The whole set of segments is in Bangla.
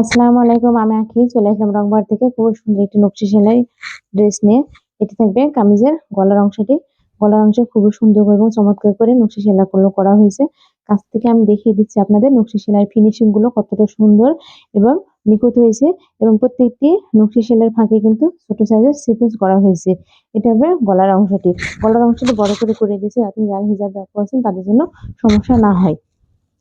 আসসালামু আলাইকুম, আমি আঁকি চলে আসলাম রংবার থেকে। খুব সুন্দর একটি নকশি সেলাই ড্রেস নিয়ে। এটি থাকবে কামিজের গলার অংশটি। গলার অংশে খুব সুন্দর করে এবং চমৎকার করে নকশি সেলাই গুলো করা হয়েছে। কাছ থেকে আমি দেখিয়ে দিচ্ছি আপনাদের নকশি ফিনিশিংগুলো কতটা সুন্দর এবং নিখুঁত হয়েছে এবং প্রত্যেকটি নকশি সেলাইয়ের ফাঁকে কিন্তু ছোট সাইজের সিকোয়েন্স করা হয়েছে। এটা হবে গলার অংশটি। গলার অংশটি বড় করে করে দিয়েছে। আপনি যারা হিজাব ব্যবহার করছেন তাদের জন্য সমস্যা না হয়।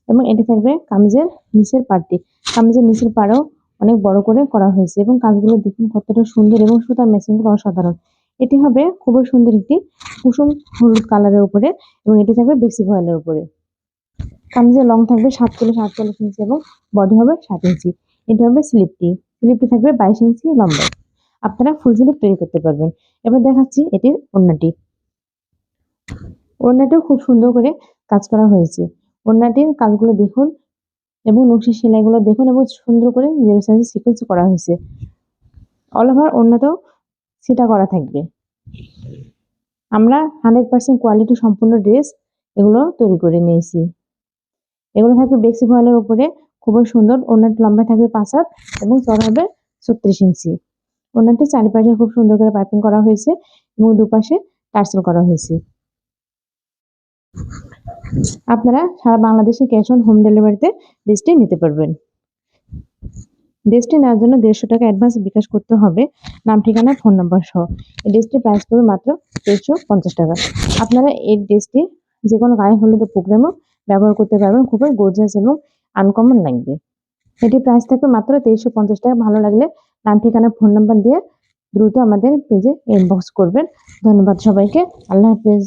এবং এটি থাকবে কামিজের নিচের পার্টটি কামিজের নিচের পাড়েও অনেক বড় করে করা হয়েছে এবং কাজগুলো দেখুন কতটা সুন্দর এবং সুতার মেশিনগুলো অসাধারণ। এটি হবে খুবই সুন্দর একটি কুসুম হলুদ কালারের উপরে এবং এটি থাকবে বেক্সি ভয়েলের উপরে। কামিজের লং থাকবে সাত সাতচল্লিশ আটচল্লিশ ইঞ্চি এবং বডি হবে ষাট ইঞ্চি। এটি হবে স্লিপটি। স্লিপটি থাকবে বাইশ ইঞ্চি লম্বা। আপনারা ফুল স্লিপ তৈরি করতে পারবেন। এবার দেখাচ্ছি এটির ওড়নাটি। ওড়নাটিও খুব সুন্দর করে কাজ করা হয়েছে। ওড়নাটির কাজগুলো দেখুন এবং নকশি সেলাইগুলো দেখুন এবং সুন্দর করে জিরো সাইজে সিকোয়েন্স করা হয়েছে। অল ওভার অন্যতেও সেটা করা থাকবে। আমরা হান্ড্রেড পার্সেন্ট কোয়ালিটি সম্পূর্ণ ড্রেস এগুলো তৈরি করে নিয়েছি। এগুলো থাকবে বেক্সি ভয়েলের উপরে, খুবই সুন্দর। ওনারটি লম্বা থাকবে পাঁচ হাত এবং চড় হবে ছত্রিশ ইঞ্চি। ওনারটি চারিপাশে খুব সুন্দর করে পাইপিং করা হয়েছে এবং দুপাশে টার্সেল করা হয়েছে। আপনারা সারা বাংলাদেশে ক্যাশ অন হোম ডেলিভারিতে ড্রেসটি নিতে পারবেন। ড্রেসটি নেওয়ার জন্য দেড়শো টাকা অ্যাডভান্স বিকাশ করতে হবে। নাম, ঠিকানা, ফোন নাম্বার সহ। এই ড্রেসটির প্রাইস পড়বে মাত্র দেড়শো পঞ্চাশ টাকা। আপনারা এই ড্রেসটি যে কোনো গায়ে হলুদের প্রোগ্রামও ব্যবহার করতে পারবেন। খুবই গর্জিয়াস এবং আনকমন লাগবে। এটি প্রাইস থাকবে মাত্র তেইশশো পঞ্চাশ টাকা। ভালো লাগলে নাম, ঠিকানা, ফোন নাম্বার দিয়ে দ্রুত আমাদের পেজে ইনবক্স করবেন। ধন্যবাদ সবাইকে। আল্লাহ হাফেজ।